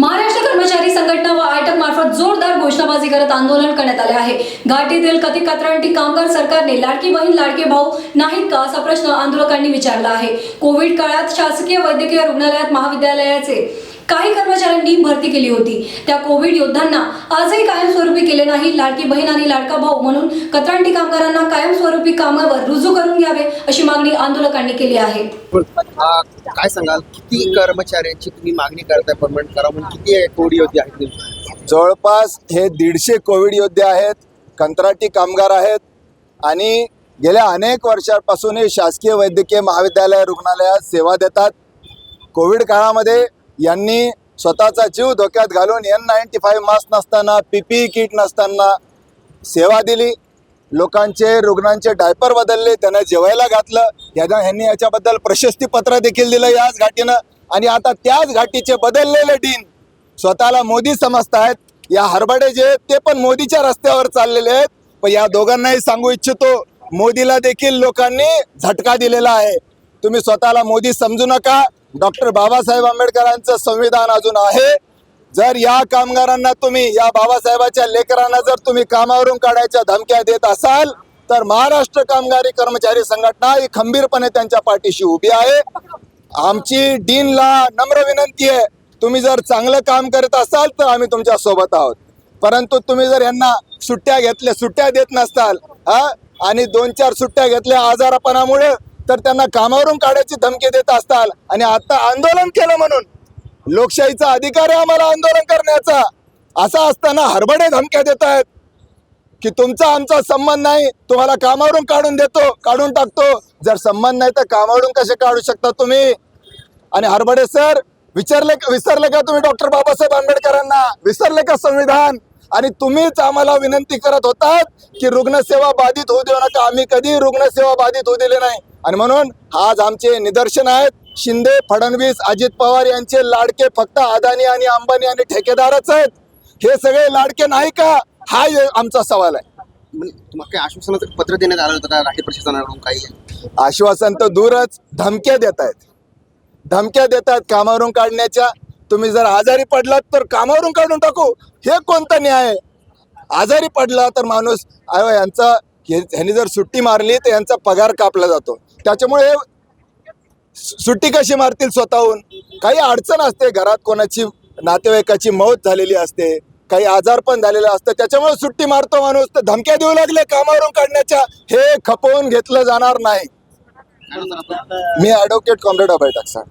महाराष्ट्र कर्मचारी संघटना व आयटक मार्फत जोरदार घोषणाबाजी करत आंदोलन करण्यात आले आहे. घाटीतील कथित कत्रांटी कामगार सरकारने लाडकी बहीण लाडके भाऊ नाहीत का असा प्रश्न आंदोलकांनी विचारला आहे. कोविड काळात शासकीय वैद्यकीय रुग्णालयात महाविद्यालयाचे काही कर्मचाऱ्यांनी भरती केली होती. त्या कोविड योद्धांना आजही कायमस्वरूपी केले नाही. लाडकी बहीण आणि लाडका भाऊ म्हणून कत्रांटी कामगारांना कायमस्वरूपी कामावर रुजू करून घ्यावे अशी मागणी आंदोलकांनी केली आहे. काय सांगाल? किती कर्मचाऱ्यांची तुम्ही मागणी करताय परमनंट करा म्हणून किती कोडी होती आहेत? जवळपास हे दीडशे कोविड योद्धे आहेत कंत्राटी कामगार आहेत आणि गेल्या अनेक वर्षांपासून हे शासकीय वैद्यकीय महाविद्यालय रुग्णालयात सेवा देतात. कोविड काळामध्ये यांनी स्वतःचा जीव धोक्यात घालून एन नाईन्टी फाईव्ह मास्क नसताना पीपीई किट नसताना सेवा दिली. लोकांचे रुग्णांचे डायपर बदलले त्यांना जेवायला घातलं. यांना ह्यांनी याच्याबद्दल प्रशस्तीपत्र देखील दिलं याच घाटीनं. आणि आता त्याच घाटीचे बदललेले डीन स्वतःला मोदी समजतायत या हरबडे जे आहेत ते पण मोदीच्या रस्त्यावर चाललेले आहेत. पण या दोघांनाही सांगू इच्छितो मोदीला देखील लोकांनी झटका दिलेला आहे. तुम्ही स्वतःला मोदी समजू नका. डॉक्टर बाबासाहेब आंबेडकरांचं संविधान अजून आहे. जर या कामगारांना तुम्ही या बाबासाहेबाच्या लेकरांना जर तुम्ही कामावरून काढायच्या धमक्या देत असाल तर महाराष्ट्र कामगारी कर्मचारी संघटना ही खंबीरपणे त्यांच्या पाठीशी उभी आहे. आमची डीनला नम्र विनंती आहे तुम्ही जर चांगलं काम करत असाल तर आम्ही तुमच्यासोबत आहोत. परंतु तुम्ही जर यांना सुट्ट्या घेतल्या सुट्ट्या देत नसताल हा आणि दोन चार सुट्ट्या घेतल्या आजारपणामुळे तर त्यांना कामावरून काढायची धमकी देत असताल आणि आता आंदोलन केलं म्हणून लोकशाहीचा अधिकार आहे आम्हाला आंदोलन करण्याचा. असा असताना हरबडे धमक्या देत आहेत की तुमचा आमचा संबंध नाही तुम्हाला कामावरून काढून देतो काढून टाकतो. जर संबंध नाही तर कामावरून कसे काढू शकता तुम्ही? आणि हरबडे सर विचारले विसरले का तुम्ही डॉक्टर बाबासाहेब आंबेडकरांना? विसरले का संविधान? आणि तुम्हीच आम्हाला विनंती करत होतात की रुग्णसेवा बाधित होऊ देऊ नका. आम्ही कधी रुग्णसेवा बाधित होऊ दिले नाही. आणि म्हणून आज आमचे निदर्शन आहेत. शिंदे फडणवीस अजित पवार यांचे लाडके फक्त अदानी आणि अंबानी आणि ठेकेदारच आहेत. हे सगळे लाडके नाही का? हा आमचा सवाल आहे. तुम्हाला काही आश्वासनाचं पत्र देण्यात आलं होतं का? प्रशासनाकडून काही? आश्वासन तर दूरच धमक्या देत आहेत. धमक्या देतात कामावरून काढण्याच्या. तुम्ही जर आजारी पडलात तर कामावरून काढून टाकू. हे कोणता न्याय आहे? आजारी पडला तर माणूस यांचा ह्यांनी जर सुट्टी मारली तर यांचा पगार कापला जातो. त्याच्यामुळे सुट्टी कशी मारतील स्वतःहून? काही अडचण असते घरात कोणाची नातेवाईकाची मौत झालेली असते काही आजार पण झालेलं असतं त्याच्यामुळे सुट्टी मारतो माणूस तर धमक्या देऊ लागले कामावरून काढण्याच्या हे खपवून घेतलं जाणार नाही. मी ॲडव्होकेट कॉम्रेड अभय टाकसाळ.